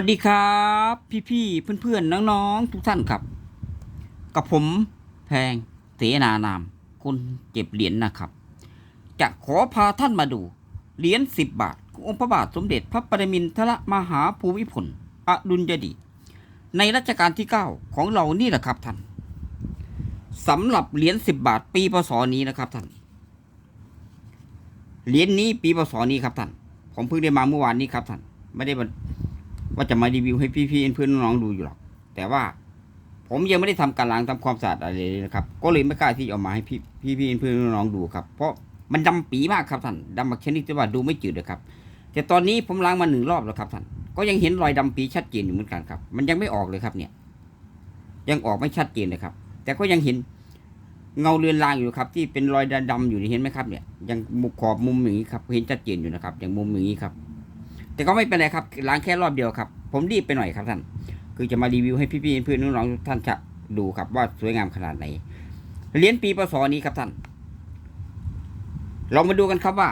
วัสดีครับ พี่ๆเพื่อนๆน้องๆทุกท่านครับ กับผมแพงเสนานาม คนเก็บเหรียญนะครับ จะขอพาท่านมาดู เหรียญสิบบาทขององค์พระบาทสมเด็จพระปรมินทรมหาภูมิพลอดุลยเดีในรัชกาลที่เก้าของเรานี่แหละครับท่านสำหรับเหรียญสิบบาทปีพศนี้นะครับท่านเหรียญนี้ปีพศนี้ครับท่านผมเพิ่งได้มาเมื่อวานนี้ครับท่านไม่ได้ ว่าจะมารีวิวให้พี่ๆเพื่อนน้องๆดูอยู่หรอก แต่ว่าผมยังไม่ได้ทำการล้างทำความสะอาดอะไรเลยนะครับ ก็เลยไม่กล้าที่จะเอามาให้พี่พี่ๆเพื่อนน้องๆดูครับ เพราะมันดำปีมากครับท่านดำมาชนิดที่ว่าดูไม่จืดเลยครับ แต่ตอนนี้ผมล้างมาหนึ่งรอบแล้วครับท่าน ก็ยังเห็นรอยดำปีชัดเจนอยู่เหมือนกันครับ มันยังไม่ออกเลยครับเนี่ย ยังออกไม่ชัดเจนเลยครับ แต่ก็ยังเห็นเงาเรือนรางอยู่ครับ ที่เป็นรอยดำๆอยู่เห็นไหมครับเนี่ย ยังมุมขอบมุมอย่างนี้ครับ เห็นชัดเจนอยู่นะครับ อย่างมุมอย่างนี้ครับ แต่ก็ไม่เป็นไรครับล้างแค่รอบเดียวครับ ผมรีบไปหน่อยครับท่าน คือจะมารีวิวให้พี่ๆเพื่อนๆน้องทุกท่านจะดูครับว่าสวยงามขนาดไหนเหรียญปีพศนี้ครับท่าน เรามาดูกันครับว่า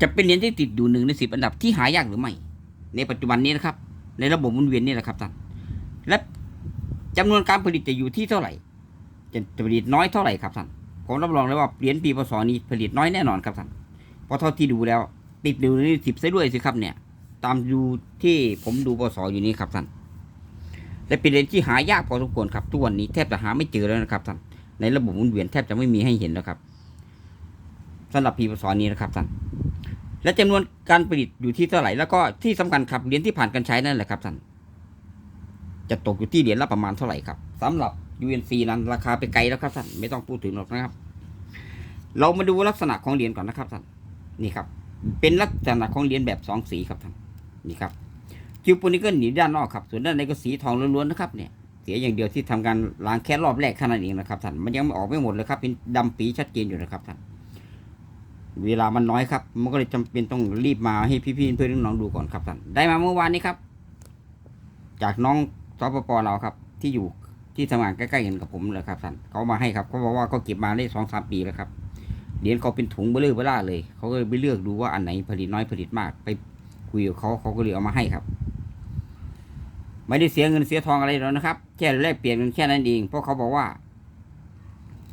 จะเป็นเหรียญที่ติดอยู่หนึ่งในสิบอันดับที่หายากหรือไม่ ในปัจจุบันนี้นะครับ ในระบบหมุนเวียนนี่แหละครับท่าน และจำนวนการผลิตจะอยู่ที่เท่าไหร่จะจะผลิตน้อยเท่าไหร่ครับท่านผมรับรองเลยว่าเหรียญปีพศนี้ผลิตน้อยแน่นอนครับท่านเพราะเท่าที่ดูแล้ว ติดอยู่ในสิบซะด้วยสิครับเนี่ย ตามดูที่ผมดูพศอยู่นี้ครับท่านและเป็นเหรียญที่หายากพอสมควรครับทุกวันนี้แทบจะหาไม่เจอแล้วนะครับท่านในระบบหมุนเวียนแทบจะไม่มีให้เห็นแล้วครับสำหรับปีพศนี้นะครับท่านและจำนวนการผลิตอยู่ที่เท่าไหร่แล้วก็ที่สำคัญครับเหรียญที่ผ่านการใช้นั่นแหละครับท่านจะตกอยู่ที่เหรียญละประมาณเท่าไหร่ครับสำหรับ UNC นั้นราคาไปไกลแล้วครับท่านไม่ต้องพูดถึงหรอกนะครับ เรามาดูลักษณะของเหรียญก่อนนะครับท่านนี่ครับ เป็นลักษณะของเหรียญแบบสองสีครับท่านนี่ครับคิวปูนิเกิลอยู่ด้านนอกครับ ส่วนด้านในก็สีทองล้วนๆนะครับเนี่ยเสียอย่างเดียวที่ทำการล้างแค่รอบแรกแค่นั้นเองนะครับท่านมันยังไม่ออกไม่หมดเลยครับเป็นดำปีชัดเจนอยู่นะครับท่านเวลามันน้อยครับ มันก็เลยจำเป็นต้องรีบมาให้พี่ๆเพื่อนน้องๆดูก่อนครับท่านได้มาเมื่อวานนี้ครับ จากน้องสปปเราครับ ที่อยู่ที่ทำงานใกล้ๆกันกับผมเลยครับท่านเขามาให้ครับเขาบอกว่าเขาเก็บมาได้สองสามปีแล้วครับ เหรียญเขาเป็นถุงเบลอเบล่าเลย เขาก็เลยไปเลือกดูว่าอันไหนผลิตน้อยผลิตมาก ไปคุยกับเขาเขาก็เลยเอามาให้ครับ ไม่ได้เสียเงินเสียทองอะไรหรอกนะครับ แค่แลกเปลี่ยนกันแค่นั้นเอง เพราะเขาบอกว่า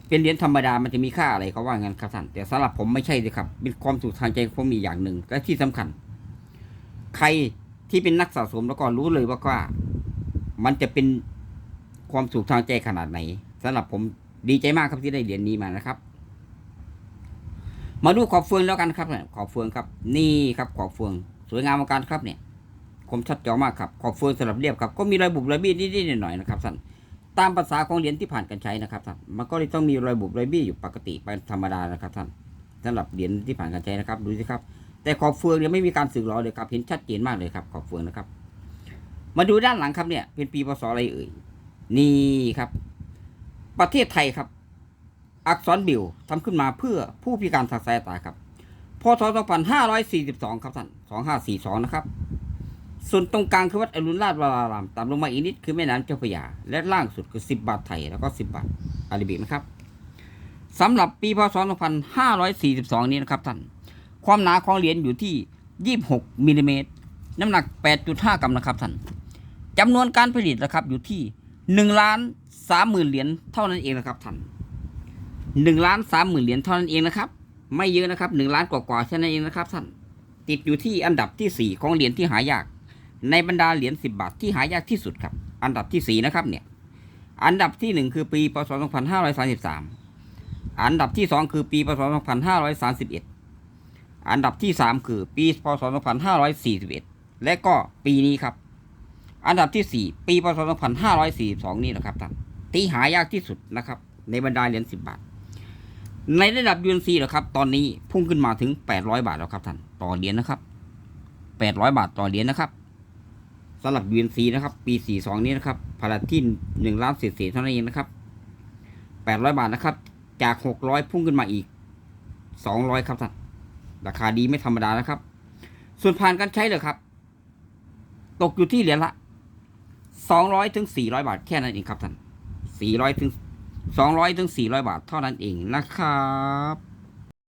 เป็นเหรียญธรรมดามันจะมีค่าอะไรเขาว่างั้นครับท่านแต่สำหรับผมไม่ใช่เลยครับ เป็นความสุขทางใจผมอีอย่างหนึ่งและที่สำคัญ ใครที่เป็นนักสะสมแล้วก็รู้เลยว่าว่า มันจะเป็นความสุขทางใจขนาดไหนสำหรับผมดีใจมากครับที่ได้เหรียญนี้มานะครับ มาดูขอบเฟืองแล้วกันครับเนี่ยขอบเฟืองครับ นี่ครับขอบเฟือง สวยงามมือนกันครับเนี่ยคมชัดเจอมากครับขอบเฟืองสลับเรียบครับก็มีรอยบุบรอยบี้นิดๆหน่อยๆนะครับท่านตามภาษาของเหรียญที่ผ่านการใช้นะครับท่านมันก็เลยต้องมีรอยบุบรอยบี้อยู่ปกติเป็นธรรมดานะครับท่านสำหรับเหรียญที่ผ่านการใช้นะครับดูสิครับ แต่ขอบเฟืองเนี่ยไม่มีการสึกหรอเลยครับเห็นชัดเจนมากเลยครับขอบเฟืองนะครับ มาดูด้านหลังครับเนี่ยเป็นปีพศอะไรเอ่ยนี่ครับ ประเทศไทยครับ อักษรบิวทำขึ้นมาเพื่อผู้พิการทางสายตาครับพศ2542 ครับท่าน2542 นะครับ ส่วนตรงกลางคือวัดอรุณราชวราราม ตามลงมาอีกนิดคือแม่น้ำเจ้าพระยา และล่างสุดคือ 10 บาทไทย แล้วก็ 10 บาทอาราบิกนะครับสำหรับปีพศ2542 นี้นะครับท่าน ความหนาของเหรียญอยู่ที่ 26มิลลิเมตร น้ำหนัก 8.5 กรัมนะครับท่านจำนวนการผลิตนะครับอยู่ที่1ล้าน30,000 เหรียญเท่านั้นเองนะครับท่าน 1ล้าน30,000เหรียญเท่านั้นเองนะครับ ไม่เยอะนะครับ1ล้านกว่าๆแค่นั้นเองนะครับท่านติดอยู่ที่อันดับที่4ของเหรียญที่หายาก ในบรรดาเหรียญ10บบาทที่หายากที่สุดครับ อันดับที่4นะครับเนี่ยอันดับที่1คือปีพศ2533อันดับที่2คือปีพศ2531อันดับที่3คือปีพศ2541และก็ปีนี้ครับ อันดับที่4ปีพศ2542นี่นะครับท่านที่หายากที่สุดนะครับ ในบรรดาเหรียญ10บาท ในระดับ UNC เหรอครับ ตอนนี้พุ่งขึ้นมาถึง 800 บาทแล้วครับท่าน ต่อเหรียญนะครับ 800 บาทต่อเหรียญนะครับสำหรับ UNC นะครับ ปี 42 นี้นะครับพาราที่1ล้านเศษเท่านั้นเองนะครับ 800 บาทนะครับ จาก 600 พุ่งขึ้นมาอีก 200 ครับท่าน ราคาดีไม่ธรรมดานะครับ ส่วนผ่านการใช้เลยครับ ตกอยู่ที่เหรียญละ 200 ถึง 400 บาทแค่นั้นเองครับท่าน 400 ถึง 200ถึง400 บาทเท่านั้นเองนะครับ